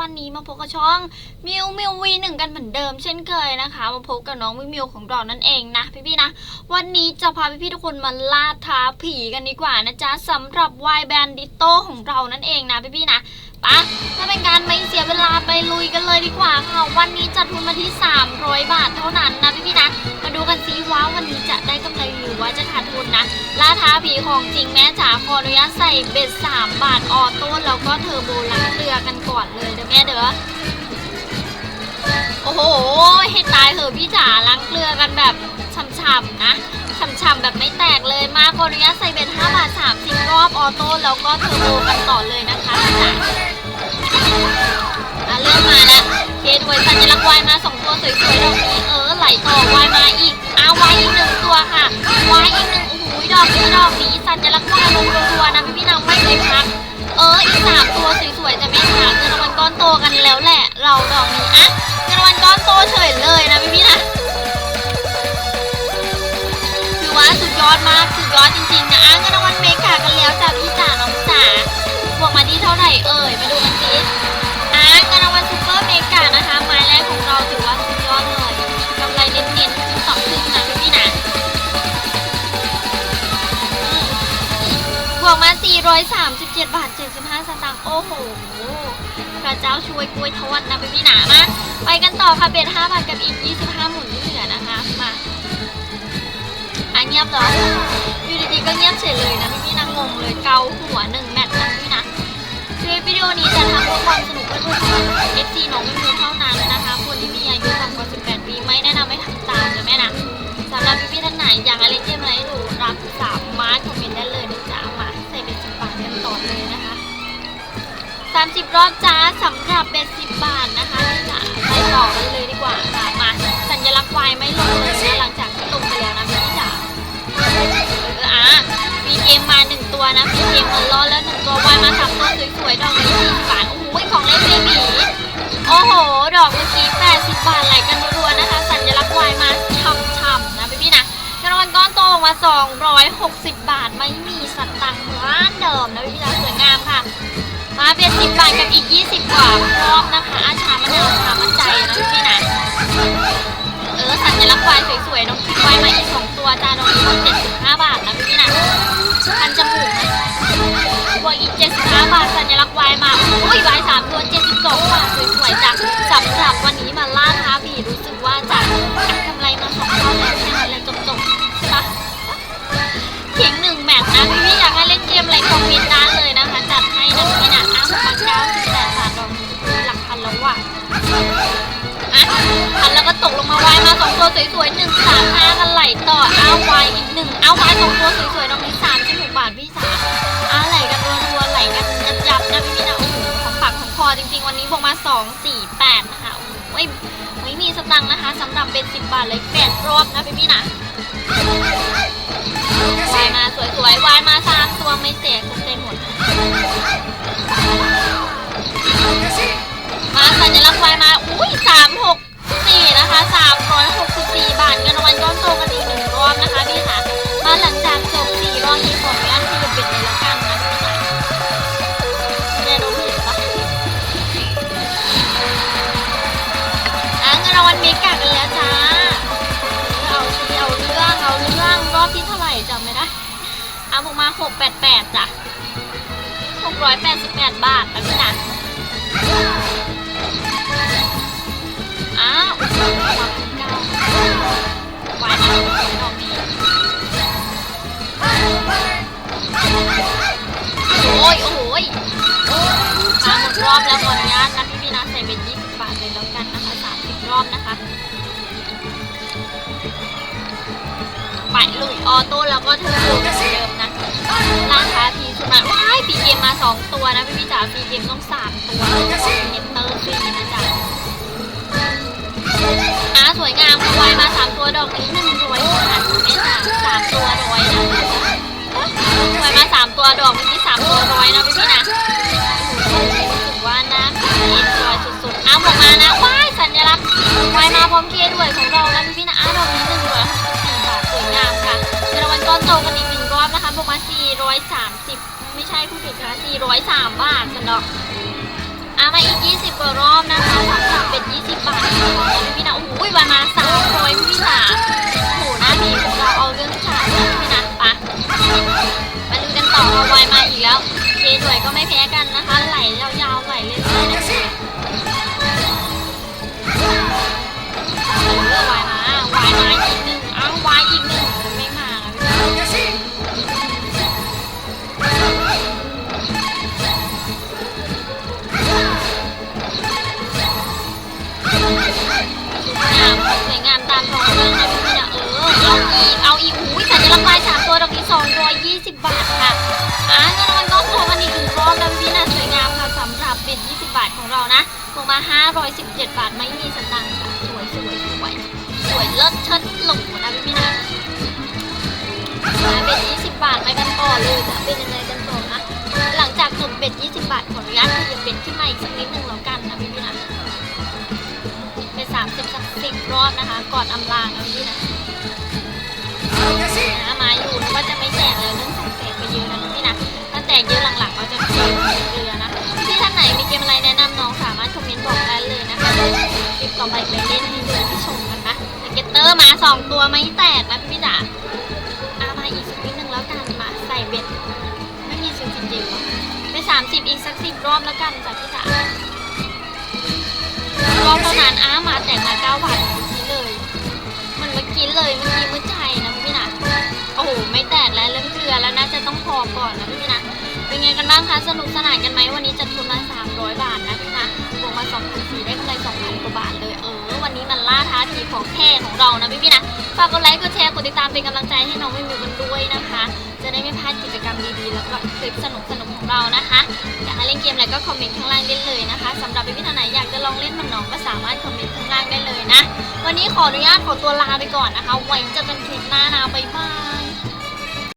วันนี้มาพบกับช่องมิวมิววีหนึ่งกันเหมือนเดิมเช่นเคยนะคะ มาพบกับน้องมิวมิวของเรานั่นเองนะพี่ๆนะ วันนี้จะพาพี่ๆทุกคนมาล่าท้าผีกันดีกว่านะจ๊ะสำหรับวายแบนดิโตของเรานั่นเองนะพี่ๆนะปะถ้าเป็นการไม่เสียเวลาไปลุยกันเลยดีกว่าค่ะ วันนี้จัดทุนมาที่ 300 บาทเท่านั้นนะพี่ๆนะ มาดูกันซิว่าวันนี้จะได้กำไรหรือว่าจะขาดทุนนะล่าท้าผีของจริงแม่จ๋าขออนุญาตใส่เบ็ด 3 บาทออโต้แล้วก็เทอร์โบล้ รือกันก่อนเลยเด้อแม่เด้อ โอ้โห ให้ตายเถอะพี่จ๋าล้างเกลือกันแบบช่ำๆนะช่ำๆแบบไม่แตกเลยมาขออนุญาตใส่เบ็ด5บาท30รอบออโต้แล้วก็เทอร์โบกันต่อเลยนะคะพี่จ๋าอะเริ่มมาแล้วเคสไว้สัญลักษณ์วายมาสองตัวสวยๆดอกนี้เออไหลต่อวายมาอีกอ้าววายอีกหนึ่งตัวค่ะวายอีกหนึ่งโอ้โหดอกนี้ดอกนี้สัญลักษณ์วายลงตัวๆนะพี่พี่น้องไม่เลยพักเอออีกสามตัวสวย วยจะไม่หาเงินรางวัลก้อนโตกันแล้วแหละ เราดอกนี้อะเงินรางวัลก้อนโตเฉยเลยนะพี่พี่นะถือว่าสุดยอดมากสุดยอดจริงๆนะอะเงินรางวัลเมกากันแล้วจ้ะพี่จ๋าน้องจ๋าบวกมาที่เท่าไหร่เอ่ยมาดูกันสิ มา437 บาท 75 สตางค์ โอ้โห พระเจ้าช่วยกล้วยทอดนะพี่หนามา ไปกันต่อค่ะ เบ็ด5บาทกับอีก 25 หมุนที่เหลือนะคะ มาอะเงียบแล้วอยู่ดีๆก็เงียบเฉยเลยนะพี่นางงงเลย เกาหัวหนึ่งแมตช์นะพี่นะคลิปวิดีโอนี้จะทำเพื่อความสนุกเพื่อความเอฟน้องไม่เพียเท่านั้นนะคะ คนที่มีอายุต่ำกว่า 18 ปีไม่แนะนำให้ทำตามเลยแม่นะสำหรับพี่ๆท่านไหนอยากอะไรเกมอะไรให้ดูรับ 30 รอบจ้าสำหรับเบ็ด10 บาทนะคะจ้าไปต่อกันเลยดีกว่าค่ะมาสัญลักษณ์วายไม่ลงเลยนะหลังจากที่ลงไปแล้วนะพี่จ๋าเอออะมีเกมมา 1 ตัวนะมีเกมมันร้อแล้ว1ตัววายมาทำตัวสวยๆดอกนี้10บาทโอ้โหของเล่นเบบีโอ้โห ดอกเมื่อกี้80 บาทไหลกันรัวๆนะคะ สัญลักษณ์วายมาช่ำๆนะพี่ๆนะกระวนก้อนโตลงมา 260 บาทไม่มีสตังค์ร้านเดิมนะพี่จ๋าสวยงามค่ะ มาเป็น10บาทกับอีก20กว่ารอบนะคะ อาชามะนาวชามันใจนะพี่นะเออสัญลักษณ์วายสวยๆน้องคิดไวมาอีก2ตัวจ้าน้องคิด75บาทนะพี่นะคันจมูกนะบวกอีก75บาทสัญลักษณ์วายมาอุ้ยวาย3ตัว72บาทสวยๆจ้ะสำหรับวันนี้มาล่าท้าผีรู้สึกว่าจะกำไรมาสองเท่าแล้วแค่นั้น อะพันแล้วก็ตกลงมาวายมาสองตัวสวยๆหนึ่งสามห้ากันไหลต่ออ้าวายอีกหนึ่งอ้าวายสองตัวสวยๆดอกนี้สามสิบหกบาทพี่สาวอ้าไหลกันรัวๆไหลกันยับๆนะพี่พี่นะโอ้โหของปากของคอจริงๆ วันนี้บวกมาสองสี่แปดนะคะโอ้โหไม่ไม่มีสตังค์นะคะสำหรับเป็นสิบบาทเลยแปดรอบนะพี่พี่นะวายมาสวยๆวายมาสามตัวไม่เสียกุเต็มหมด สัญลักษณ์วายมา อุ้ยสามหกสี่นะคะสามร้อยหกสิบสี่บาทเงินรางวัลก้อนโตกันอีกหนึ่งรอบนะคะพี่ค่ะมาหลังจากจบสี่รอบนี้ขออนุญาตที่จะปิดเลยแล้วกันนะพี่ค่ะไม่ได้ดูผิดปะอะเงินรางวัลเมกะกันแล้วจ้าเอาสิเอาเรื่องเอาเรื่องรอบที่เท่าไหร่จำไม่ได้เอาผมมาหกแปดแปดจ้ะหกร้อยแปดสิบแปดบาทนะพี่นะ อบแล้วขออนุญาตนะพี่พี่นะใส่เป็นยี่สิบบาทเลยแล้วกันนะคะสามสิบรอบนะคะไปลุยออโต้แล้วก็เทอร์โบเหมือนเดิมนะราคาพีสุดมาว้ายปีเกมมา2ตัวนะพี่พี่จ๋าปีเกมต้อง3ตัวเน็ตเตอร์ฟรีนะจ๊ะอะสวยงามควายมา3ตัวดอกนี้1ร้อยบาทไม่สาสามตัวร้อยนะวายมา3ตัวดอกเมื่อกี้3ตัวร้อยนะพี่พี่นะ ออกมานะว้ายสัญลักษณ์วายมาพร้อมเคด้วยของเรานะพี่พี่นะอะดอกนี้1ร้อย4บาทสวยงามค่ะเงินรางวัลก้อนโตกันอีกหนึ่งรอบนะคะประมาณ430ไม่ใช่ผู้ผิดนะคะ403บาทสันดอกอะมาอีก20กว่ารอบนะคะสามสามเป็น20บาทพี่นะโอ้โหวันมาสามร้อยพี่จ๋าโอ้โหหน้ามีของเราเอาเรื่องจ่ายนะพี่นะปะมาดูกันต่อเอาไวมาอีกแล้วเคด้วยก็ไม่แพ้กัน ตามท้องเองนะพี่นะเออเอาอีกเอาอีกอุ้ยสัญลักษณ์ลายสามตัวดอกนี้สองร้อยยี่สิบบาทค่ะอ่าเงินรางวัลก้อนโตกันอีกหนึ่งรอบนะพี่นะสวยงามค่ะสำหรับเบ็ดยี่สิบบาทของเรานะลงมาห้าร้อยสิบเจ็ดบาทไม่มีสตังค์ค่ะสวยสวยสวยสวยเลิศเชิดหลงนะพี่นะมาเบ็ดยี่สิบบาทไปกันต่อเลยจะเป็นยังไงกันต่อนะหลังจากจบเบ็ดยี่สิบบาทขออนุญาตขยับเบ็ดขึ้นมาอีกสักนิดหนึ่งแล้วกันนะพี่นะ รอบนะคะ ก่อนอำลานะพี่นะนะมาอยู่นึกว่าจะไม่แจกเลยเรื่องของแจกไปเยอะนะพี่นะถ้าแจกเยอะหลังๆเราจะเจอเรือนะพี่ท่านไหนมีเกมอะไรแนะนำน้องสามารถคอมเมนต์บอกได้เลยนะคะคลิปต่อไปไปเล่นให้ดูที่ชมนะคะเกตเตอร์มาสองตัวไม่แตกนะพี่จ๋าอามาอีกสักนิดนึงแล้วกันมาใส่เบ็ดไม่มีซิลจริงๆว่ะไปสามสิบอีกสักสิบรอบแล้วกันจ้ะพี่จ๋ารอบเท่านั้นอ้ามาแต่งมาเก้าบาท มันเลยเมื่อกี้มือใจนะพี่นะโอ้โหไม่แตกแล้วเริ่มเกลือแล้วน่าจะต้องพอก่อนนะพี่นะ เป็นไงกันบ้างคะ สนุกสนานกันไหมวันนี้จัดทุนมา300 บาทนะพี่นะบวกมา2,000สีได้กำไร2,000กว่าบาทเลยเออวันนี้มันล่าท้าทีของแท้ของเรานะพี่พี่นะฝากกดไลค์กดแชร์กดติดตามเป็นกำลังใจให้น้องวิวกันด้วยนะคะ จะได้ไม่พลาดกิจกรรมดีๆแล้วก็คลิปสนุกๆของเรานะคะอยากให้เล่นเกมอะไรก็คอมเมนต์ข้างล่างได้เลยนะคะสำหรับพี่ๆท่านไหนอยากจะลองเล่นมันน้องก็สามารถคอมเมนต์ข้างล่างได้เลยนะ วันนี้ขออนุญาตขอตัวลาไปก่อนนะคะ ไว้เจอกันคลิปหน้านะบ๊ายบาย